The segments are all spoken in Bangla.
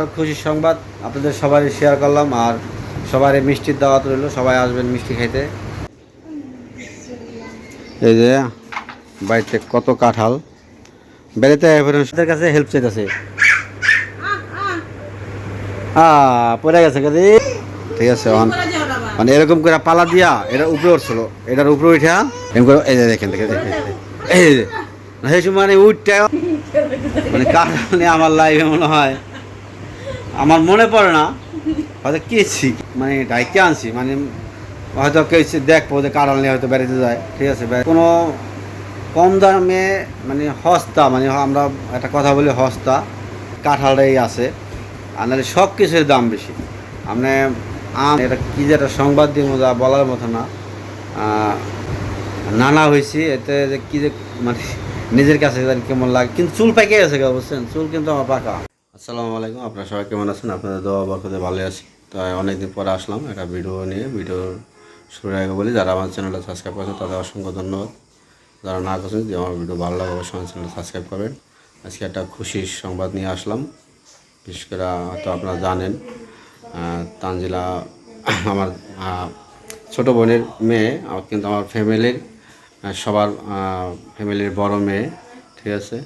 আবার খুশির সংবাদ আপনাদের সবারই শেয়ার করলাম আর সবারই মিষ্টির দাওয়াত রইল সবাই আসবেন মিষ্টি খাইতে এই যে বাড়িতে কত কাঁঠাল বেড়াতে কাছে হেল্প চাইতেছে পড়ে গেছে কাদি ঠিক আছে মানে এরকম করে পালা দিয়া এটা উপরে উঠছিল এটার উপরে উঠা এরকম করে এই যে দেখেন দেখেন এই যে সেই সময় মানে উঠটা মানে কাঁঠাল আমার লাইফে মনে হয় আমার মনে পড়ে না। হয়তো কেছি মানে ডাইকে আনছি মানে হয়তো কেউ দেখব যে কাঁঠাল নিয়ে হয়তো বেড়াতে যায়, ঠিক আছে? কোনো কম দামে মানে হস্তা মানে আমরা একটা কথা বলি হস্তা কাঁঠালটাই আছে। আর নাহলে সব কিছুর দাম বেশি। আপনি আম, এটা কী যে একটা সংবাদ দিব যা বলার মতো না। নানা হয়েছি, এতে যে কী যে মানে নিজের কাছে কেমন লাগে। কিন্তু চুল পাকে গেছে বুঝছেন? চুল কিন্তু আমার পাকা। আসসালামু আলাইকুম। আপনারা সবাই কেমন আছেন? আপনাদের দোয়া বরকতে ভালো আছি। তাই অনেকদিন পরে আসলাম একটা ভিডিও নিয়ে। ভিডিও শুরু আগে বলি, যারা আমার চ্যানেলটা সাবস্ক্রাইব করেছেন, তাদের অসংখ্য ধন্যবাদ। যারা না করছেন যে আমার ভিডিও ভালো লাগে, অবশ্যই আমার চ্যানেলটা সাবস্ক্রাইব করবেন। আজকে একটা খুশির সংবাদ নিয়ে আসলাম। বিশেষ করে হয়তো আপনারা জানেন তানজিলা আমার ছোট বোনের মেয়ে কিন্তু আমার ফ্যামিলির সবার ফ্যামিলির বড় মেয়ে, ঠিক আছে?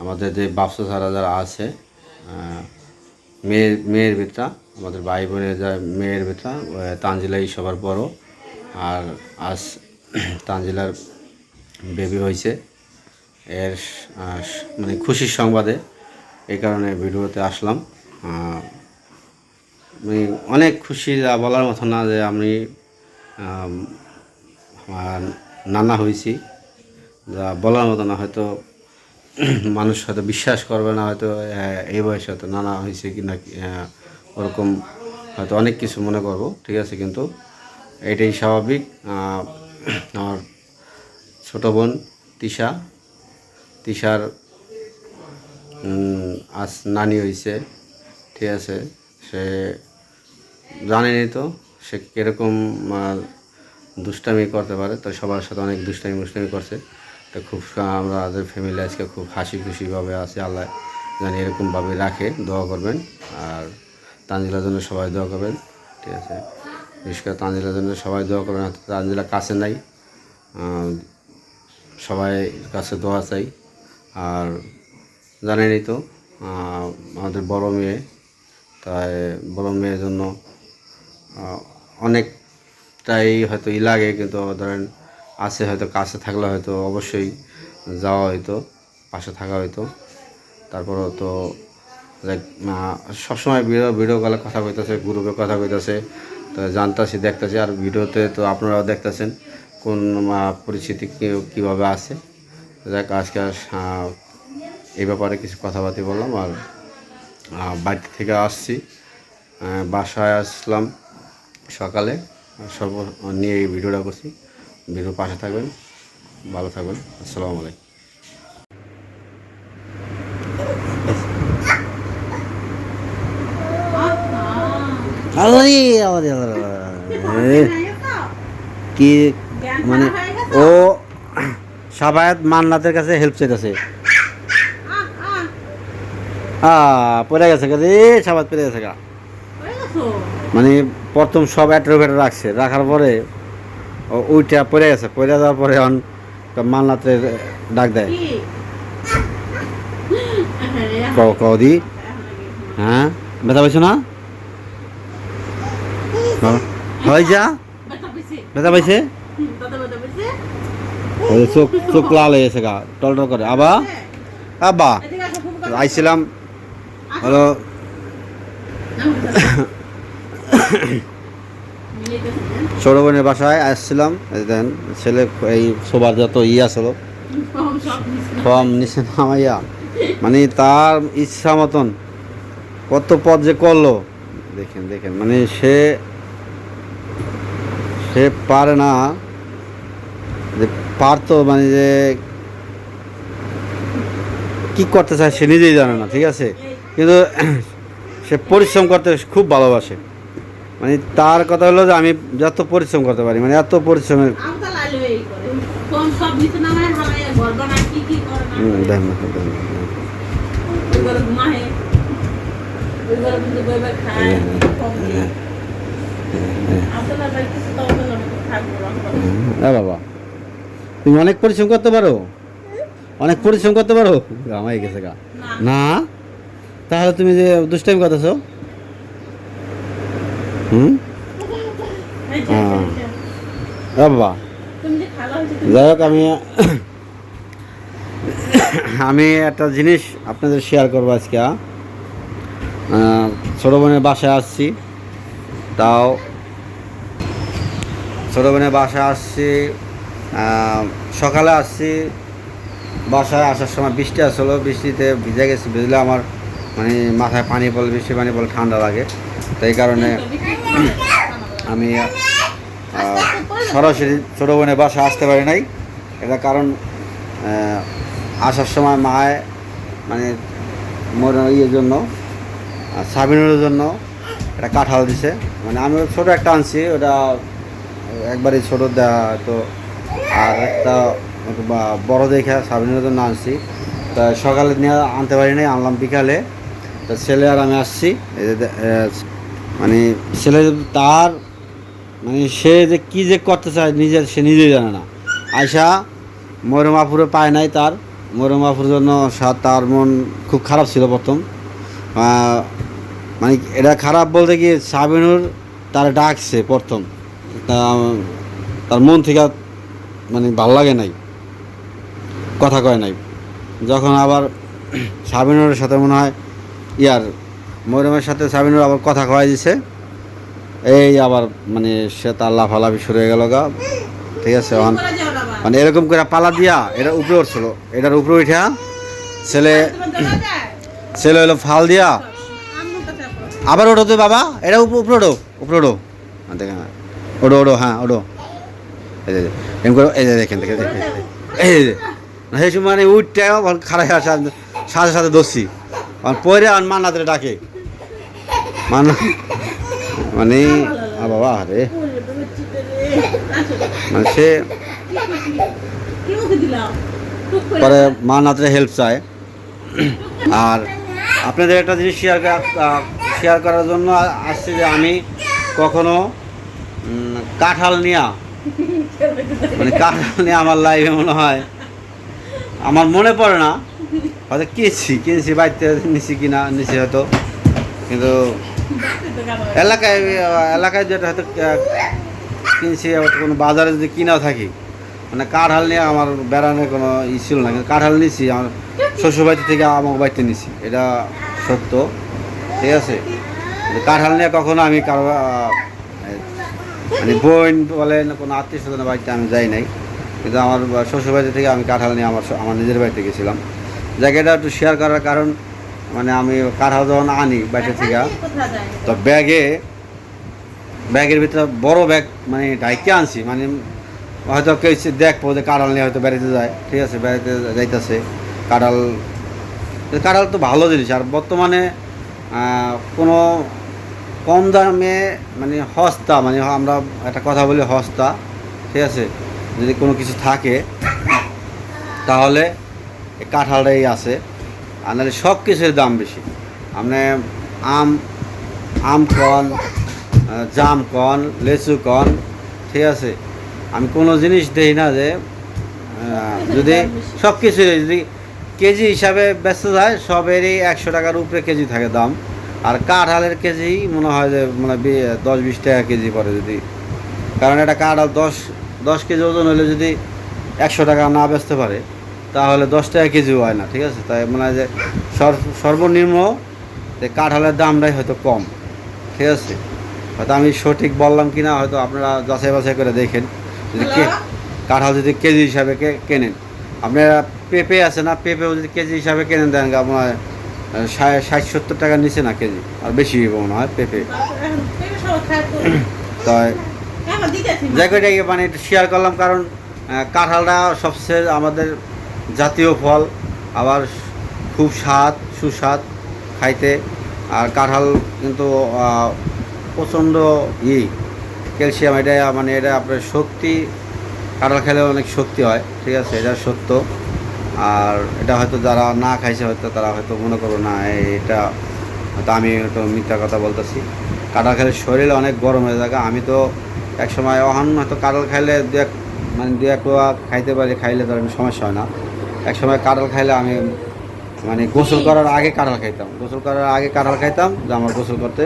আমাদের যে বাপসা ছাড়া যারা আছে মেয়ের মেয়ের ভিতরা আমাদের ভাই বোনের যা মেয়ের আহ, তানজিলাই সবার বড়। আর আজ তানজিলার বেবি হয়েছে। এর মানে খুশির সংবাদে এই কারণে ভিডিওতে আসলাম। আমি অনেক খুশি বলার মতো না যে আমি নানা হয়েছি। যা বলার মতো না হয়তো মানুষ হয়তো বিশ্বাস করবে না, হয়তো এই বয়সে হয়তো নানা হয়েছে কি না ওরকম হয়তো অনেক কিছু মনে করব, ঠিক আছে, কিন্তু এটাই স্বাভাবিক। আমার ছোট বোন তিশা, তিশার আজ নানি হয়েছে, ঠিক আছে, সে জানেনি তো, সে কীরকম দুষ্টামি করতে পারে, তো সবার সাথে অনেক দুষ্টামি মুষ্টামি করছে। তো খুব, আমরা আমাদের ফ্যামিলি আজকে খুব হাসি খুশিভাবে আছে। আল্লাহ জানি এরকমভাবে রাখে, দোয়া করবেন। আর তানজিলার জন্য সবাই দোয়া করবেন, ঠিক আছে? বিশেষ করে তানজিলার জন্য সবাই দোয়া করবেন। তানজিলা কাছে নাই সবাই কাছে দোয়া চাই। আর জানেনই তো আমাদের বড় মেয়ে, তাই বড় মেয়ের জন্য অনেকটাই হয়তো ই লাগে, কিন্তু ধরেন আছে হয়তো, কাছে থাকলে হয়তো অবশ্যই যাওয়া হয়তো পাশে থাকা হয়তো তারপরও তো সবসময় ভিডিও ভিডিও কলে কথা কইতেছে গ্রুপে কথা কইতেছে। তো জানতেছি, দেখতেছি, আর ভিডিওতে তো আপনারাও দেখতেছেন কোন পরিস্থিতি কীভাবে আছে। যাক, আজকে এই ব্যাপারে কিছু কথাবার্তা বললাম, আর বাড়ি থেকে আসছি। বাসায় আসলাম সকালে সব নিয়ে এই ভিডিওটা করছি। ভিডিওর পাশে থাকবেন। ভালো থাকবেন। আসসালামু আলাইকুম। কি মানে ও সাবায়াত মান্নাতের কাছে হেল্প চাইতেছে। আ পড়ে গেছে কাজে সাবাত পড়ে গেছে গা। মানে প্রথম সব অ্যাট্রোভেটে রাখছে। রাখার পরে ও উইটা পড়ে গেছে পড়ে যাওয়ার পরে অন মান্নাতে ডাক দেয়। কও কও দি। হ্যাঁ? ব্যথা পাইছো না? হ্যাঁ। যা। ব্যথা পাইছে। চোখ চোখ লাল হয়ে গেছে গা টল টল করে। আবা আবা। আইছিলাম। হলো ছোট বোনের বাসায় আসছিলাম দেন ছেলে এই সবার যত ই আসলো ফর্ম নিচে নামাইয়া মানে তার ইচ্ছা মতন কত পদ যে করল, দেখেন দেখেন মানে সে সে পারে না, যে পারতো মানে যে কি করতে চায় সে নিজেই জানে না, ঠিক আছে? কিন্তু সে পরিশ্রম করতে খুব ভালোবাসে। মানে তার কথা হলো যে আমি যত পরিশ্রম করতে পারি মানে এত পরিশ্রমের হ্যাঁ, বাবা। তুমি অনেক পরিশ্রম করতে পারো? অনেক পরিশ্রম করতে পারো? আমায় গেছে গা। না। না? তাহলে তুমি যে দুষ্টাইম করতেছো? হুম? যাই হোক, আমি আমি একটা জিনিস আপনাদের শেয়ার করব আজকে ছোটো বোনের বাসায় আসছি। তাও ছোটো বোনের বাসায় আসছি সকালে আসছি। বাসায় আসার সময় বৃষ্টি আসলো, বৃষ্টিতে ভিজে গেছি, ভিজলে আমার মানে মাথায় পানি পড়লে বৃষ্টি পানি পড়লে ঠান্ডা লাগে। তাই কারণে আমি সরাসরি ছোটো বোনের বাসা আসতে পারি নাই। এটা কারণ আসার সময় মায় মানে মোর ইয়ের জন্য সাবিনের জন্য একটা কাঁঠাল দিছে। মানে আমি ছোটো একটা আনছি, ওটা একবারই ছোটো দেওয়া তো, আর একটা বড় দেখে সাবিনের জন্য আনছি। তা সকালে নিয়ে আনতে পারি নাই, আনলাম বিকালে। তা ছেলে আর আমি আসছি মানে ছেলে তার মানে সে যে কী যে করতে চায় নিজের, সে নিজেই জানে না। আয়সা ময়ূরমাপুরে পায় নাই তার। ময়ূরমাপুর জন্য তার মন খুব খারাপ ছিল প্রথম। মানে এটা খারাপ বলতে কি সাবিনুর তার ডাকছে প্রথম। তার মন থেকে মানে ভালো লাগে নাই। কথা কয় নাই। যখন আবার সাবিনুরের সাথে মনে হয়, ইয়ার ময়ূরমের সাথে সাবিনুর আবার কথা কয় দিছে এই আবার মানে সে তার লাফালাফি শুরু হয়ে গেল গা ঠিক আছে। মানে এরকম করে পালা দিয়া এটা উপরে উঠছিল এটার উপরে উঠা ছেলে দেখা? ছেলে হলো ফাল দিয়া। আবার ওঠো তো বাবা এটা উপরে ওঠো উপরে ওঠো হ্যাঁ, হ্যাঁ। ওঠো ওঠো হ্যাঁ ওঠো এই যে, এরকম করে এই দেখেন দেখেন। এই সেই সময় মানে উঠতে খারাপ সাথে সাথে দোষী পরে আর মান্নাতে ডাকে মানে আ, বাবা, আরে। মানে সে পরে মান্নাতে হেল্প চায়। আর আপনাদের একটা জিনিস শেয়ার শেয়ার করার জন্য আসছে যে আমি কখনো কাঁঠাল নিয়া মানে কাঁঠাল নিয়ে আমার লাইফে মনে হয়, আমার মনে পড়ে না। হয়তো কিনছি কিনছি, বাড়িতে নিছি কিনা, নিছি হয়তো। কিন্তু এলাকায় এলাকায় যেটা হয়তো কিনছি কোনো বাজারে যদি কিনাও থাকি মানে কাঁঠাল নিয়ে আমার বেড়ানোর কোনো ই ছিল না, কিন্তু কাঁঠাল নিছি, আমার শ্বশুরবাড়ি থেকে আমার বাড়িতে নিছি, এটা সত্য, ঠিক আছে? কাঁঠাল নিয়ে কখনো আমি কারও মানে বোন বলেন কোনো আত্মীয় স্বজনের বাড়িতে আমি যাই নাই, কিন্তু আমার শ্বশুরবাড়ি থেকে আমি কাঁঠাল নিয়ে আমার আমার নিজের বাড়িতে গেছিলাম। জায়গাটা একটু শেয়ার করার কারণ মানে আমি কাঁঠাল যখন আনি বাড়িতে থেকে? তো ব্যাগে ব্যাগের ভিতরে বড় ব্যাগ মানে ডাইকে আনছি মানে হয়তো কেউ দেখব যে কাঁঠাল নিয়ে হয়তো বেড়াতে যায়। ঠিক আছে বেড়াতে যাইতেছে। কাঁঠাল কাঁঠাল তো ভালো জিনিস। আর বর্তমানে কোনো কম দামে মানে সস্তা মানে আমরা একটা কথা বলি সস্তা ঠিক আছে? যদি কোনো কিছু থাকে তাহলে কাঁঠালটাই আছে। আর নাহলে সব কিছুর দাম বেশি। আপনি আম আম কন জাম কন লেচু কন ঠিক আছে? আমি কোনো জিনিস দেই না যে যদি সব কিছু যদি কেজি হিসাবে ব্যস্ত যায় সবেরই একশো টাকার উপরে কেজি থাকে দাম। আর কাঁঠালের কেজি মনে হয় যে মানে দশ বিশ টাকা কেজি পড়ে যদি। কারণ একটা কাঁঠাল দশ দশ কেজি ওজন হলে যদি একশো টাকা না বেচতে পারে তাহলে দশ টাকা কেজি হয় না ঠিক আছে? তাই মনে হয় যে সর- সর্বনিম্ন যে কাঁঠালের দামটাই হয়তো কম ঠিক আছে? হয়তো আমি সঠিক বললাম কি না হয়তো আপনারা যাচাই বাছাই করে দেখেন। যদি কে কাঁঠাল যদি কেজি হিসাবে কে- কেনেন। আপনারা পেঁপে আছে না পেঁপেও যদি কেজি হিসাবে কেনেন দেন আপনার ষাট ষাট সত্তর টাকার নিচে না কেজি আর বেশি মনে হয় পেঁপে। তাই দিতেছি মা। মানে একটু শেয়ার করলাম কারণ কাঁঠালটা সবচেয়ে আমাদের জাতীয় ফল, আবার খুব স্বাদ, সুস্বাদ খাইতে। আর কাঁঠাল কিন্তু প্রচণ্ড ই, ক্যালসিয়াম, এটা মানে এটা আপনার শক্তি, কাঁঠাল খেলে অনেক শক্তি হয়, ঠিক আছে, এটা সত্য। আর এটা হয়তো যারা না খাইছে, হয়তো তারা হয়তো মনে করো না এটা হয়তো আমি হয়তো মিথ্যা কথা বলতেছি। কাঁঠাল খেলে শরীরে অনেক গরম হয়ে থাকে, আমি তো এক সময় অহন হয়তো কাঁঠাল খাইলে দু এক মানে দু এক খাইতে পারি, খাইলে ধরেন সমস্যা হয় না। এক সময় কাঁঠাল খাইলে আমি মানে গোসল করার আগে কাঁঠাল খাইতাম। গোসল করার আগে কাঁঠাল খাইতাম যে আমার গোসল করতে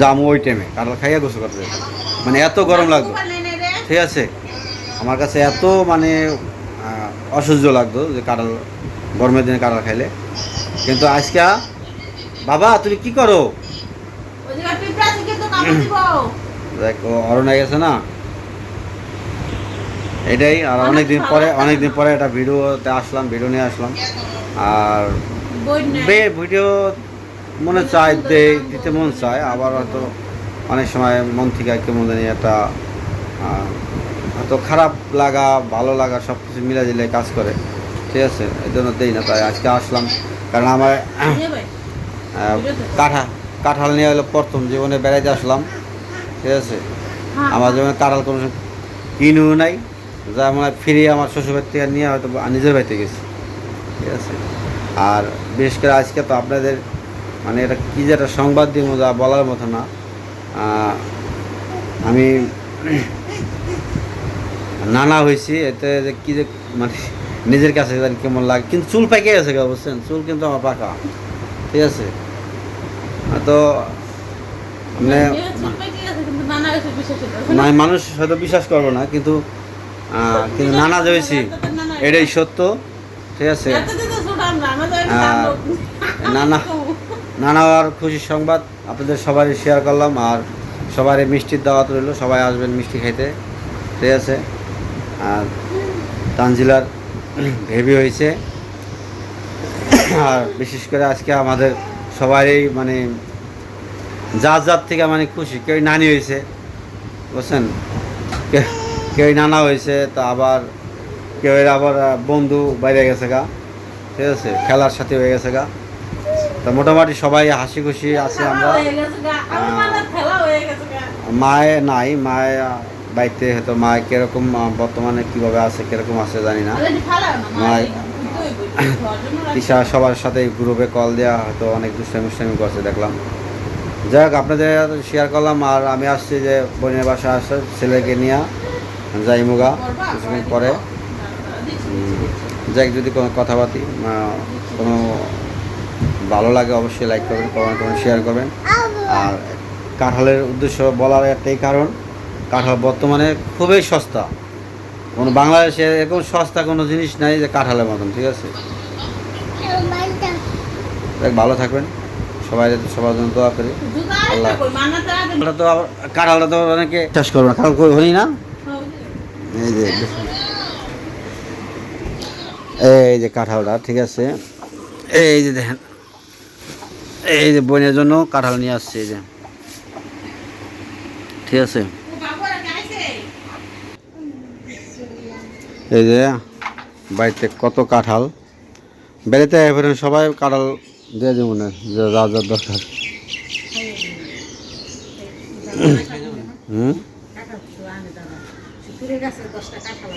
জামু ওই টাইমে কাঁঠাল খাইয়া গোসল করতে মানে এত গরম লাগতো। ঠিক আছে? আমার কাছে এত মানে অসহ্য লাগতো যে কাঁঠাল গরমের দিনে কাঁঠাল খাইলে। কিন্তু আজকে বাবা তুমি কি করো? দেখ অরণ্য গেছে না? এটাই আর অনেক দিন পরে অনেক দিন পরে একটা ভিডিওতে আসলাম ভিডিও নিয়ে আসলাম। আর বে ভিডিও মনে চায় দে দিতে মন চায় আবার হয়তো অনেক সময় মন থেকে কেমন জানি একটা হয়তো খারাপ লাগা ভালো লাগা সব কিছু মিলে দিলে কাজ করে। ঠিক আছে এই জন্য দেই না তাই আজকে আসলাম। কারণ আমার কাঁঠা কাঁঠাল নিয়ে হলো প্রথম জীবনে বেড়াইতে আসলাম। ঠিক আছে? আমার জীবনে কাঁঠাল কোনো কিনেও নাই। যা মানে ফিরে আমার শ্বশুরবাড়ি থেকে নিয়ে হয়তো নিজের বাড়িতে গেছি। ঠিক আছে? আর বিশেষ করে আজকে তো আপনাদের মানে এটা কী যে একটা সংবাদ দিব যা বলার মতো না। আমি নানা হয়েছি এতে যে কী যে মানে নিজের কাছে কেমন লাগে। কিন্তু চুল পাকে গেছে গা বুঝছেন? চুল কিন্তু আমার পাকা। ঠিক আছে? তো মানে মানে মানুষ হয়তো বিশ্বাস করব না কিন্তু কিন্তু নানা যে হয়েছি এটাই সত্য ঠিক আছে? আর নানা নানা আর খুশির সংবাদ আপনাদের সবারই শেয়ার করলাম আর সবারই মিষ্টির দাওয়াত রইল সবাই আসবেন মিষ্টি খাইতে ঠিক আছে? আর তানজিলার হেভি হয়েছে। আর বিশেষ করে আজকে আমাদের সবারই মানে যার যার থেকে মানে খুশি কেউ নানি হয়েছে বুঝছেন? কেউ নানা হয়েছে তা আবার কেউ আবার বন্ধু বাইরে গেছে গা। ঠিক আছে খেলার সাথে হয়ে গেছে গা। তা মোটামুটি সবাই হাসি খুশি আছে আমরা। মায়ে নাই মায়ে বাড়িতে হয়তো মায়ে কীরকম বর্তমানে কীভাবে আছে কীরকম আছে জানি না। তিশা সবার সাথে গ্রুপে কল দেওয়া হয়তো অনেক দুষ্টামি মুষ্টামি করছে দেখলাম। যাই হোক আপনাদের শেয়ার করলাম আর আমি আসছি যে বোনের বাসা আসছে ছেলেকে নিয়ে। যাই মুগা কিছুদিন পরে যাই যদি কোনো কথাবার্তি আহ, কোনো ভালো লাগে অবশ্যই লাইক করবেন কমেন্ট করবেন শেয়ার করবেন। আর কাঁঠালের উদ্দেশ্য বলার একটাই কারণ কাঁঠাল বর্তমানে খুবই সস্তা। কোনো বাংলাদেশে এরকম সস্তা কোনো জিনিস নাই যে কাঁঠালের মতন ঠিক আছে? ভালো থাকবেন। সবাই যাতে সবার জন্য দোয়া করি। আবার কাঁঠালটা তো অনেকে চাষ করবে না। কাঁঠাল হনি না? এই যে এই যে কাঁঠালটা, ঠিক আছে? এই যে দেখেন, এই যে বোনের জন্য কাঁঠাল নিয়ে আসছে, এই যে। ঠিক আছে? এই যে, বাড়িতে কত কাঁঠাল। বেড়াতে এবারে সবাই, কাঁঠাল দিয়ে দেবো না যে যা দরকার। হুম? কাঁঠাল তো আনে দাদা